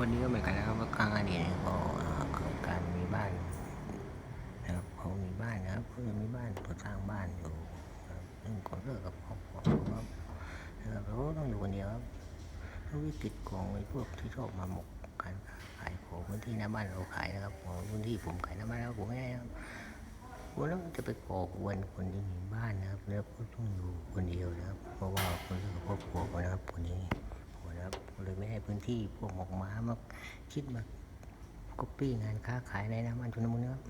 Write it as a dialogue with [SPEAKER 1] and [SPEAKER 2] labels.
[SPEAKER 1] วันนี้ก็เหมือนกันนะครับว่ากลางอดีตเนี่ยก็เอ่อโครงการมีบ้านนะครับเขามีบ้านนะครับเพื่อมีบ้านตัวสร้างบ้านอยู่ซึ่งก็เลิกกับครอบครัวครับนะครับเราต้องอยู่คนเดียวครับแล้ววิกฤตของไอ้พวกที่ชอบมาหมกการขายของพื้นที่หน้าบ้านเราขายนะครับของพื้นที่ผมขายหน้าบ้านแล้วผมไม่ให้ครับผมแล้วจะไปก่อกวนคนที่มีบ้านนะครับแล้วก็ต้องอยู่คนเดียวนะครับ เพราะว่าคนที่กับครอบครัวนะครับคนนี้ ครับเลยไม่ให้พื้นที่พวกหมอกม้ามาคิดมาก๊อปปี้งานค้าขายในน้ำมันชนมุนนะครับ